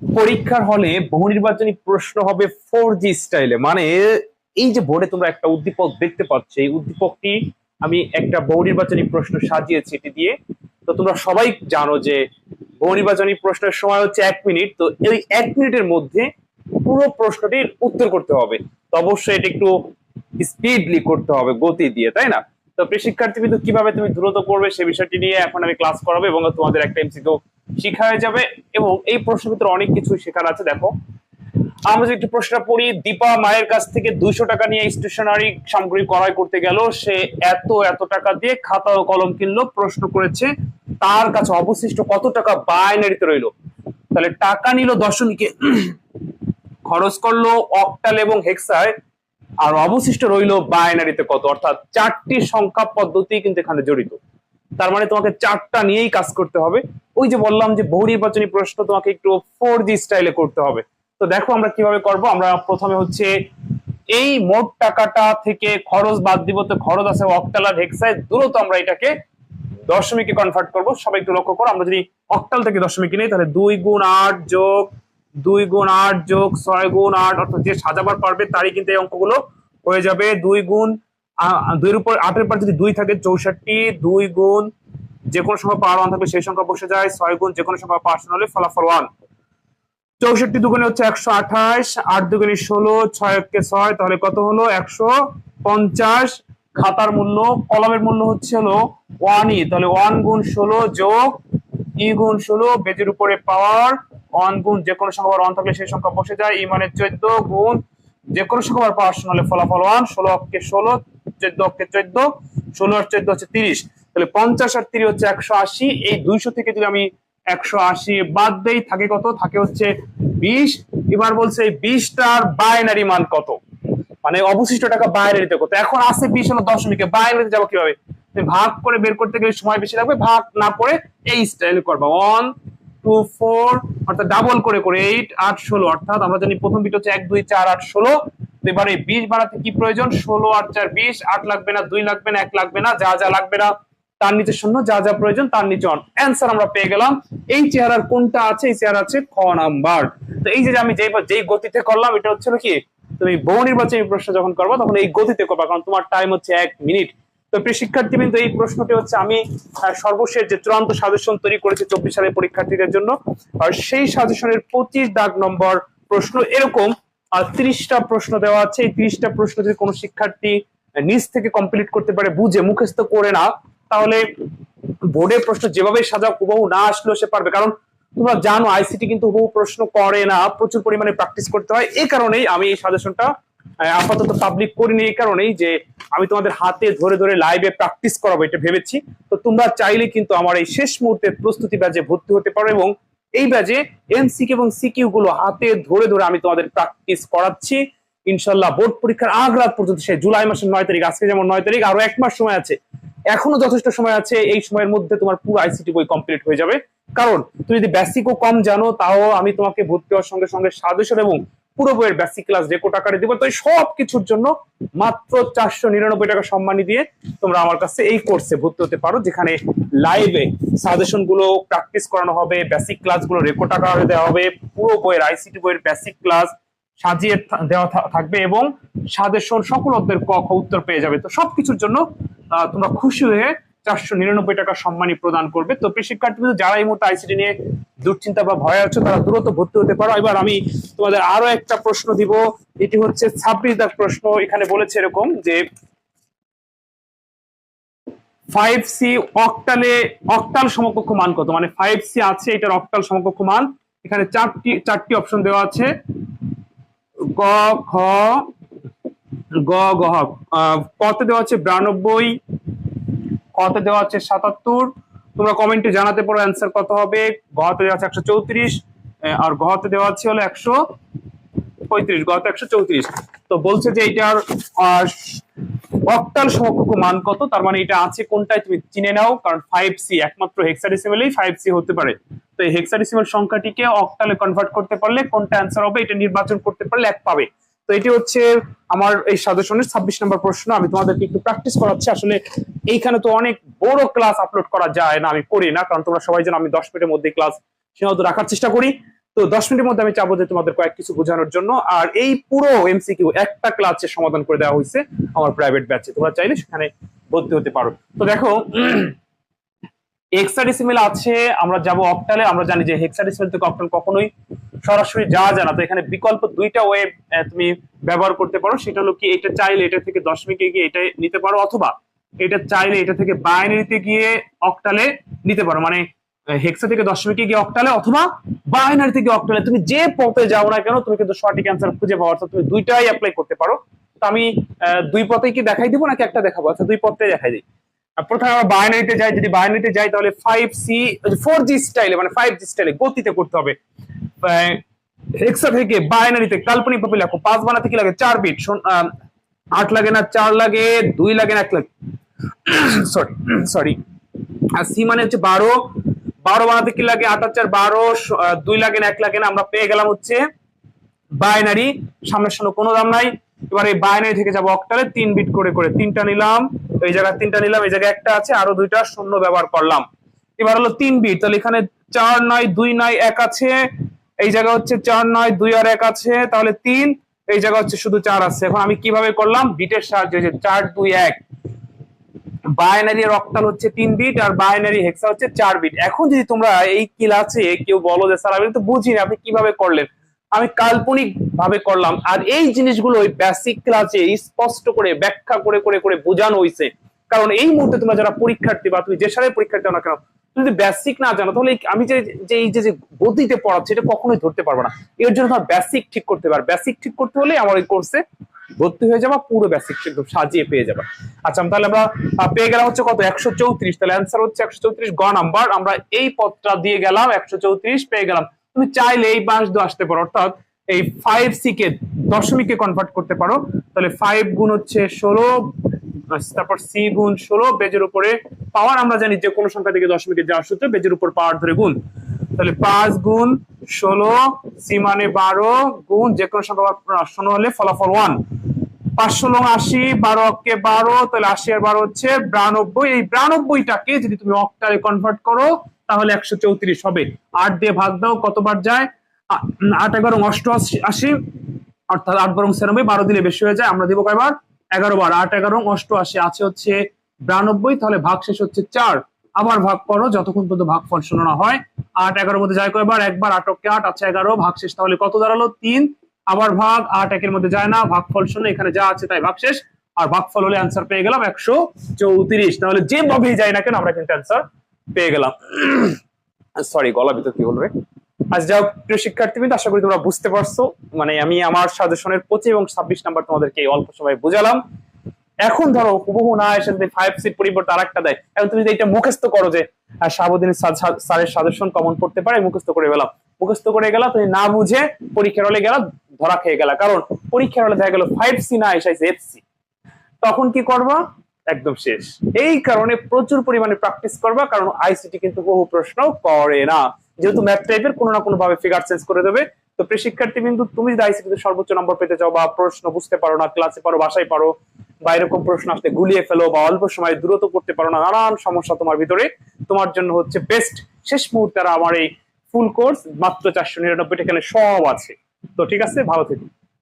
পরীক্ষার হলে বহু নির্বাচনী প্রশ্ন হবে ফোর জি স্টাইলে মানে এই যে বোর্ডে তোমরা একটা উদ্দীপক দেখতে পাচ্ছ, এই উদ্দীপকটি আমি একটা বহু নির্বাচনী প্রশ্ন সাজিয়েছি এটি দিয়ে। তো তোমরা সবাই জানো যে বহু নির্বাচনী প্রশ্নের সময় হচ্ছে এক মিনিট, তো এই এক মিনিটের মধ্যে পুরো প্রশ্নটির উত্তর করতে হবে। তো অবশ্যই এটা একটু স্পিডলি করতে হবে গতি দিয়ে, তাই না? তো প্রিয় শিক্ষার্থী কীভাবে তুমি দ্রুত করবে সে বিষয়টি নিয়ে এখন আমি ক্লাস করাবো এবং তোমাদের একটা এমসিকিউ শিখা হয়ে যাবে এবং এই প্রশ্নের ভিতরে অনেক কিছু শেখার আছে, দেখো। আমরা যদি একটু প্রশ্নটা পড়ি, দীপা মায়ের কাছ থেকে দুইশো টাকা নিয়ে স্টেশনারি সামগ্রী ক্রয় করতে গেল, সে এত এত টাকা দিয়ে খাতা ও কলম কিনলো, প্রশ্ন করেছে, তার কাছে অবশিষ্ট কত টাকা বাইনারিতে রইল? তাহলে টাকা নিল দশমিকে খরচ করল অক্টাল এবং হেক্সায় আর অবশিষ্ট রইল বাইনারিতে কত? অর্থাৎ চারটি সংখ্যা পদ্ধতি কিন্তু এখানে জড়িত। তার মানে তোমাকে চারটা নিয়েই কাজ করতে হবে। ওই যে বললাম যে বহু নির্বাচনী প্রশ্ন, তোমাকে একটু ফোর জি স্টাইলে করতে হবে। তো দেখো আমরা কীভাবে করব। আমরা প্রথমে হচ্ছে এই মোট টাকাটা থেকে খরচ বাদ দিব। তো খরচ আছে অক্টাল আর হেক্সায়। দ্রুত আমরা এটাকে দশমিকে কনভার্ট করব। সবাই একটু লক্ষ্য করো, আমরা যদি অক্টাল থেকে দশমিকে নিই, তাহলে দুই গুণ আট যোগ দুই গুণ আট যোগ ছয় গুণ আট, অর্থাৎ যে সাজাবার পারবে তারই কিন্তু এই অঙ্কগুলো হয়ে যাবে। দুই গুণ দুইয়ের উপর, আটের পর যদি দুই থাকে, চৌষট্টি, দুই গুণ যে কোনো সংখ্যা পাওয়ার ওয়ান থাকবে, সেই সংখ্যা বসে যায়। ছয় গুণ যে কোনো সংখ্যা পাওয়ার হলে ফলাফল ওয়ান চৌষট্টি দুগুণে হচ্ছে একশো আঠাশ, আট দুগুণে ষোলো, ছয় একে ছয়, তাহলে কত হলো? একশো পঞ্চাশ। খাতার মূল্য, কলমের মূল্য হচ্ছে হলো ওয়ানই তাহলে ওয়ান গুণ ষোলো যোগ, ই গুণ ষোলো, বেজের উপরে পাওয়ার ওয়ান গুণ যে কোনো সংখ্যা ওয়ান থাকলে সেই সংখ্যা বসে যায়। ই মানে চোদ্দ গুণ যে কোনো সংখ্যা পাওয়ার হলে ফলাফল ওয়ান ষোলো অক্ষে ষোলো, চোদ্দ অক্ষে চোদ্দ, ষোলো আর চোদ্দ হচ্ছে তিরিশ। তাহলে পঞ্চাশ আর তিরিশ হচ্ছে একশো আশি। এই দুইশো থেকে যদি আমি একশো আশি বাদ দেই, থাকে কত? থাকে হচ্ছে বিশ। এবার বলছে এই বিশটার বাইনারি মান কত? মানে অবশিষ্ট টাকা বাইনারিতে কত? এখন আছে বিশ হলো দশমিকে। বাইনারিতে যাব কীভাবে? ভাগ করে বের করতে গেলে সময় বেশি লাগবে। ভাগ না করে এই স্টাইল করবা। ওয়ান টু ফোর অর্থাৎ ডাবল করে করে এইট আট, ষোলো। অর্থাৎ আমরা জানি প্রথম বিট হচ্ছে এক, দুই, চার, আট, ষোলো। এবারে বিশ বাড়াতে কি প্রয়োজন? ষোলো, আট, চার, বিশ, আট লাগবে না, দুই লাগবে না, এক লাগবে না, যা যা লাগবে না, তার নিচে শূন্য, যা যা প্রয়োজন, তার নিচে অন। অ্যান্সার আমরা পেয়ে গেলাম। এই চেহারার কোনটা আছে? এই চেহারা আছে খ নাম্বার। তো এই যে আমি যেই যেই গতিতে করলাম, এটা হচ্ছে কি? তুমি বহু নির্বাচনী প্রশ্ন যখন করব, তখন এই গতিতে করবা, কারণ তোমার টাইম হচ্ছে এক মিনিট। তো প্রিয় শিক্ষার্থী কিন্তু এই প্রশ্নটি হচ্ছে, আমি সর্বশেষ যে চূড়ান্ত সাজেশন তৈরি করেছি চব্বিশ সালের পরীক্ষার্থীদের জন্য, আর সেই সাজেশনের পঁচিশ দাগ নম্বর প্রশ্ন এরকম তিরিশটা প্রশ্ন দেওয়া আছে। এই তিরিশটা প্রশ্ন যদি কোনো শিক্ষার্থী নিজ থেকে কমপ্লিট করতে পারে, বুঝে, মুখস্থ করে না, তাহলে বোর্ডের প্রশ্ন যেভাবে সাজা হুবহু না আসলেও সে পারবে। কারণ তোমরা জানো, আইসিটি কিন্তু হুবহু প্রশ্ন করে না, প্রচুর পরিমাণে প্র্যাকটিস করতে হয়। এই কারণেই আমি এই সাজেশনটা আপাতত পাবলিক করিনি এই কারণেই যে আমি তোমাদের হাতে ধরে ধরে লাইভে প্র্যাকটিস করাবো এটা ভেবেছি। তো তোমরা চাইলে কিন্তু আমার এই শেষ মুহূর্তের প্রস্তুতি ব্যাচে ভর্তি হতে পারো এবং এই ব্যাচে এমসিকিউ এবং সিকিউ গুলো হাতে ধরে ধরে আমি তোমাদের প্র্যাকটিস করাচ্ছি। ইনশাল্লাহ বোর্ড পরীক্ষার আগ রাত পর্যন্ত সে জুলাই মাসের নয় তারিখ, আজকে যেমন নয় তারিখ, আরও এক মাস সময় আছে। এখনও যথেষ্ট সময় আছে, এই সময়ের মধ্যে তোমার পুরো আইসিটি বই কমপ্লিট হয়ে যাবে। কারণ তুমি যদি বেসিকও কম জানো, তাও আমি তোমাকে ভর্তি হওয়ার সঙ্গে সঙ্গে সাজেশন এবং পুরো বইয়ের বেসিক ক্লাস রেকর্ড আকারে দিব। তো সব কিছুর জন্য মাত্র চারশো নিরানব্বই টাকা সম্মানী দিয়ে তোমরা আমার কাছে এই কোর্সে ভর্তি হতে পারো, যেখানে লাইভে সাজেশনগুলো প্র্যাকটিস করানো হবে বেসিক ক্লাসগুলো রেকর্ড আকারে দেওয়া হবে, পুরো বইয়ের আইসিটি বইয়ের বেসিক ক্লাস সাজিয়ে দেওয়া থাকবে এবং সাজেশন সকল অধ্যায়ের ক উত্তর পেয়ে যাবে। তো সবকিছুর জন্য তোমরা খুশি হয়ে চারশো নিরানব্বই টাকা সম্মানী প্রদান করবে। তো প্রিয় শিক্ষার্থী যারা এই মুহূর্তে আইসিটি নিয়ে দুশ্চিন্তা বা ভয় আছো তারা দ্রুত ভর্তি হতে পারো। এবার আমি তোমাদের আরও একটা প্রশ্ন দিব। এটি হচ্ছে ছাব্বিশ দাগ প্রশ্ন। এখানে বলেছে এরকম যে ফাইভ সি অক্টালে অক্টাল সমকক্ষ মান কত? মানে ফাইভ সি আছে এটার অক্টাল সমকক্ষ মান। এখানে চারটি চারটি অপশন দেওয়া আছে। গ খ গ গ। আহ, দেওয়া আছে? বিরানব্বই কতে দেওয়া আছে সাতাত্তর। তোমরা কমেন্টে জানাতে পারো অ্যান্সার কত হবে। গহতে দেওয়া আছে একশো চৌত্রিশ আর গহতে দেওয়া আছে হলো একশো পঁয়ত্রিশ গত একশো চৌত্রিশ। তো বলছে যে এটার অক্টাল সমকক্ষ মান কত? তার মানে এটা আছে কোনটায় তুমি চিনে নাও, কারণ ফাইভ সি একমাত্র হেক্সাডেসিমেলেই ফাইভ সি হতে পারে। তো এই হেক্সাডেসিমেল সংখ্যাটিকে অক্টালে কনভার্ট করতে পারলে কোনটা অ্যান্সার হবে? এটা নির্বাচন করতে পারলে এক পাবে। তো এটি হচ্ছে আমার এই সাজেশনের ছাব্বিশ নম্বর প্রশ্ন। আমি তোমাদেরকে একটু প্র্যাকটিস করাচ্ছি। আসলে এইখানে তো অনেক বড় ক্লাস আপলোড করা যায় না, আমি করি না, কারণ তোমরা সবাই জানো আমি দশ মিনিটের মধ্যে ক্লাস সীমাবদ্ধ রাখার চেষ্টা করি। তো দশ মিনিটের মধ্যে আমি চাবো যে তোমাদের কয়েক কিছু বোঝানোর জন্য। আর এই পুরো এমসিকিউ একটা ক্লাসে সমাধান করে দেওয়া হয়েছে আমার প্রাইভেট ব্যাচে তোমরা চাইলে সেখানে ভর্তি হতে পারো। তো দেখো হেক্সাডেসিমেল আছে, আমরা যাব অক্টালে আমরা জানি যে হেক্সাডেসিমেল থেকে অক্টাল কখনোই সরাসরি যাওয়া যায় না। তো এখানে বিকল্প দুইটা ওয়ে তুমি ব্যবহার করতে পারো। সেটা হলো কি, এটা চাইলে এটা থেকে দশমিকে গিয়ে এটা নিতে পারো, অথবা এটা চাইলে এটা থেকে বাইনারিতে গিয়ে অক্টালে নিতে পারো। মানে হেক্সা থেকে দশমিকে গিয়ে অক্টালে অথবা বাইনারি থেকে অক্টালে তুমি যে পথে যাও না কেন, তুমি কিন্তু সঠিক অ্যান্সার খুঁজে পাওয়া অর্থাৎ তুমি দুইটাই অ্যাপ্লাই করতে পারো। তো আমি দুই পথে কি দেখাই দিব, নাকি একটা দেখাবো? আচ্ছা দুই পথে দেখাই দিই। প্রথমে আমরা বাইনারিতে যাই। যদি বাইনারিতে যাই, তাহলে ফাইভ সি ফোর জি স্টাইলে মানে ফাইভ জি স্টাইলে গতিতে করতে হবে। হেক্সা থেকে বাইনারিতে কাল্পনিক ভাবে লেখো, পাঁচ বানাতে কি লাগে? চার বিট আট লাগে না, চার লাগে, দুই লাগে না, এক লাগে। সরি সরি আর সি মানে হচ্ছে বারো বারো বানাতে কি লাগে? আট চার, বারো দুই লাগে না, এক লাগে না, আমরা পেয়ে গেলাম হচ্ছে বাইনারি সামনের সামনে কোনো দাম নাই। এবার এই বাইনারি থেকে যাব অক্টালে তিন বিট করে করে তিনটা নিলাম। এই জায়গায় তিনটা নিলাম, এই জায়গায় একটা আছে, আরও দুইটা শূন্য ব্যবহার করলাম। এবার হলো তিন বিট তাহলে এখানে চার নয় দুই নয় এক আছে। এই জায়গা হচ্ছে চার, নয়, দুই আর এক আছে, তাহলে তিন। এই জায়গা হচ্ছে শুধু চার আছে। এখন আমি কীভাবে করলাম? বিটের সাহায্যে চার, দুই, এক। বাইনারি আর অক্টাল হচ্ছে তিন বিট আর বাইনারি হেক্সা হচ্ছে চার বিট এখন যদি তোমরা এই ক্লাসে কেউ বলো যে, স্যার, আমি তো বুঝিনি আপনি কীভাবে করলেন? আমি কাল্পনিক ভাবে করলাম। আর এই জিনিসগুলো ওই বেসিক ক্লাসে স্পষ্ট করে, ব্যাখ্যা করে করে করে বোঝানো হয়েছে কারণ এই মুহূর্তে তোমরা যারা পরীক্ষার্থী বা তুমি যে সালের পরীক্ষার্থী না কেন যদি বেসিক না জানো, তাহলে আমি যে যে এই যে গতিতে পড়াচ্ছি, এটা কখনোই ধরতে পারব না। এর জন্য তোমার বেসিক ঠিক করতে পারবে বেসিক ঠিক করতে হলে আমার এই কোর্সে ভর্তি হয়ে যাবা, পুরো বেসিক কিন্তু সাজিয়ে পেয়ে যাবা। আচ্ছা তাহলে আমরা পেয়ে গেলাম হচ্ছে কত? একশো চৌত্রিশ। তাহলে অ্যান্সার হচ্ছে একশো চৌত্রিশ, গ নাম্বার আমরা এই পথটা দিয়ে গেলাম, একশো চৌত্রিশ, পেয়ে গেলাম। তুমি চাইলে এই দিয়ে আসতে পারো, অর্থাৎ এই ফাইভ সি কে দশমিকে কনভার্ট করতে পারো। তাহলে ফাইভ গুণ হচ্ছে ষোলো তারপর সি গুণ ষোলো, বেজের উপরে পাওয়ার, আমরা জানি যে কোনো সংখ্যা থেকে দশমিকে যাওয়ার সূত্র বেজের উপর পাওয়ার ধরে গুণ। তাহলে পাঁচ গুণ ষোলো, সি মানে বারো, গুণ যে কোনো সংখ্যা শূন্য হলে ফলাফল ওয়ান পাঁচশো লং আশি, বারো অক্কে বারো, তাহলে আশি আর বারো হচ্ছে বিরানব্বই। এই বিরানব্বইটাকে যদি তুমি অক্টালে কনভার্ট করো, তাহলে একশো চৌত্রিশ হবে। আট দিয়ে ভাগ দাও, কতবার যায়? আট এগারো অষ্টআশি আশি অর্থাৎ আট বরং ছিয়ানব্বই, বারো দিলে বেশি হয়ে যায়, আমরা দিব কয়বার? এগারো বার, আট, এগারো অষ্টআশি, আছে হচ্ছে বিরানব্বই, তাহলে ভাগ শেষ হচ্ছে চার। আবার ভাগ করো, যতক্ষণ পর্যন্ত ভাগ ফল শূন্য না হয়। আট, এগারোর মধ্যে যায় কয়বার? একবার আটকে আট, আছে এগারো, ভাগ শেষ, তাহলে কত দাঁড়াল? তিন। আবার ভাগ, আট, একের মধ্যে যায় না ভাগ ফল শূন্য, এখানে যা আছে তাই ভাগ শেষ। আর ভাগ ফল হলে অ্যান্সার পেয়ে গেলাম একশো চৌত্রিশ। তাহলে যে ভাবেই যায় না কেন, আমরা কিন্তু অ্যান্সার পেয়ে গেলাম। সরি গলা ভিতর কি রে? আজ যাও, প্রিয় শিক্ষার্থীবৃন্দ, আশা করি তোমরা বুঝতে পারছ। মানে আমি আমার সাজেশনের পঁচিশ এবং ছাব্বিশ নাম্বার তোমাদেরকে অল্প সময় বুঝালাম। এখন ধরো, হুবহু না এসে যদি ফাইভ সিট পরিবর্তে আর একটা দেয়, এখন তুমি যদি এটা মুখস্থ করো যে শাহাবুদ্দিন সা- সা- স্যারের সাজেশন কমন পড়তে পারে, মুখস্থ করে গেলাম। মুখস্থ করে গেলা, তুমি না বুঝে পরীক্ষার হলে গেলা, ধরা খেয়ে গেলা। কারণ পরীক্ষার হলে দেখা গেল ফাইভ সি না এসে এফ সি তখন কি করবা? একদম শেষ। এই কারণে প্রচুর পরিমাণে প্র্যাকটিস করবা, কারণ আইসিটি কিন্তু বহু প্রশ্ন করে না। যেহেতু ম্যাথ টাইপের কোনো না কোনো ভাবে ফিগার চেঞ্জ করে দেবে, তো প্রিয় শিক্ষার্থী কিন্তু তুমি যদি আইসিটিতে সর্বোচ্চ নম্বর পেতে চাও বা প্রশ্ন বুঝতে পারো না ক্লাসে পারো, বাসায় পারো, বা এরকম প্রশ্ন আসলে গুলিয়ে ফেলো বা অল্প সময় দ্রুত করতে পারো না, নানান সমস্যা তোমার ভিতরে। তোমার জন্য হচ্ছে বেস্ট শেষ মুহূর্তে আমার এই ফুল কোর্স মাত্র চারশো নিরানব্বই এখানে সব আছে। তো ঠিক আছে, ভালো থেকো।